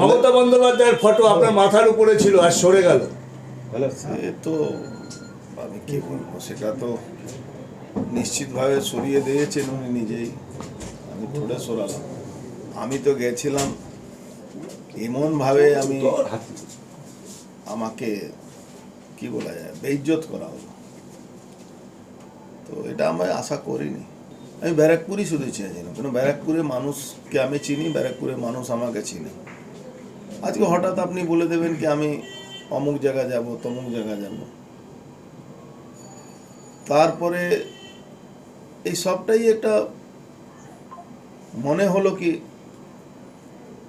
মমতা বন্দ্যোপাধ্যায়ের ফটো আপনার মাথার উপরে ছিল আর সরে গেল। তো আমি কি বলব, সেটা তো নিশ্চিতভাবে সরিয়ে দিয়েছেন উনি নিজেই। আমি থোড়ে সরালাম। আমি তো গেছিলাম, এমনভাবে আমি আমাকে কি বলা যায়, বেইজ্জত করা হলো। তো এটা আমি আশা করিনি। আমি ব্যারাকপুরই শুধু চেয়েছিলাম, কেন ব্যারাকপুরের মানুষকে আমি চিনি, ব্যারাকপুরের মানুষ আমাকে চিনি। আজকে হঠাৎ আপনি বলে দেবেন কি, আমি অমুক জায়গা যাব, তমুক জায়গা যাব। তারপরে এই সবটাই একটা মনে হলো কি,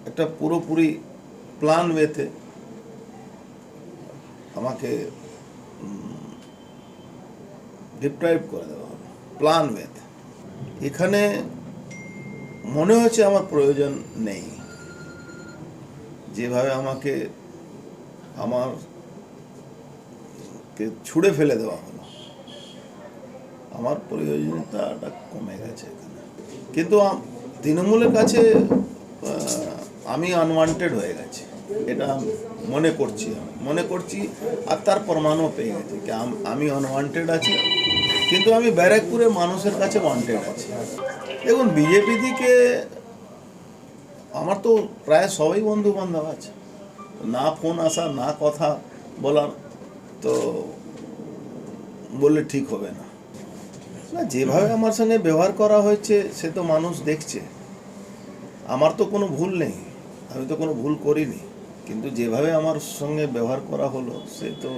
একটা পুরোপুরি প্ল্যান ওয়েতে আমাকে ডিপ্রাইভ করে দেওয়া হলো প্ল্যান ওয়েতে এখানে মনে হয়েছে আমার প্রয়োজন নেই। যেভাবে আমাকে আমার কে ছুঁড়ে ফেলে দেওয়া হলো, আমার প্রয়োজনীয়তাটা কমে গেছে এখানে। কিন্তু তৃণমূলের কাছে আমি আনওয়ান্টেড হয়ে গেছি। এটা মনে করছি মনে করছি আর তার প্রমাণও পেয়ে গেছি আমি আনওয়ান্টেড আছি, কিন্তু আমি ব্যারাকপুরের মানুষের কাছে ওয়ান্টেড আছি। দেখুন বিজেপি থেকে আমার তো প্রায় সবাই বন্ধু বান্ধব আছে। না ফোন আসা, না কথা বলার, তো বললে ঠিক হবে না। না, যেভাবে আমার সঙ্গে ব্যবহার করা হয়েছে, সে তো মানুষ দেখছে। আমার তো কোনো ভুল নেই, আমি তো কোনো ভুল করিনি। কিন্তু যেভাবে আমার সঙ্গে ব্যবহার করা হলো, সে তো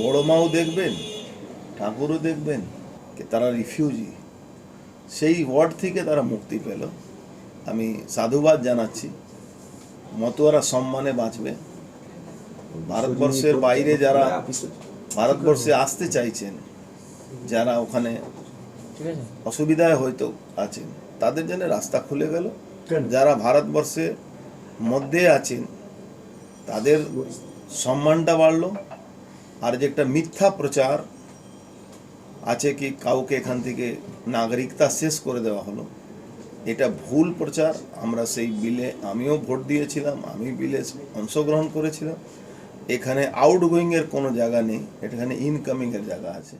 বড় মাও দেখবেন, ঠাকুরও দেখবেন, তারা রিফিউজি সেই ওয়ার্ড থেকে তারা মুক্তি পেল। আমি সাধুবাদ জানাচ্ছি। মতোয়ারা সম্মানে বাঁচবে। ভারতবর্ষের বাইরে যারা ভারতবর্ষে আসতে চাইছেন যারা ওখানে অসুবিধায় হয়তো আছেন তাদের জন্য রাস্তা খুলে গেল। যারা ভারতবর্ষে মধ্যে আছেন তাদের সম্মানটা বাড়লো। আর যে একটা মিথ্যা প্রচার আছে কি কাউকে এখান থেকে নাগরিকতা শেষ করে দেওয়া হলো এটা ভুল প্রচার। আমরা সেই বিলে, আমিও ভোট দিয়েছিলাম, আমি বিলে অংশগ্রহণ করেছিলাম। এখানে আউটগোয়িংয়ের কোনো জায়গা নেই, এখানে ইনকামিংয়ের জায়গা আছে।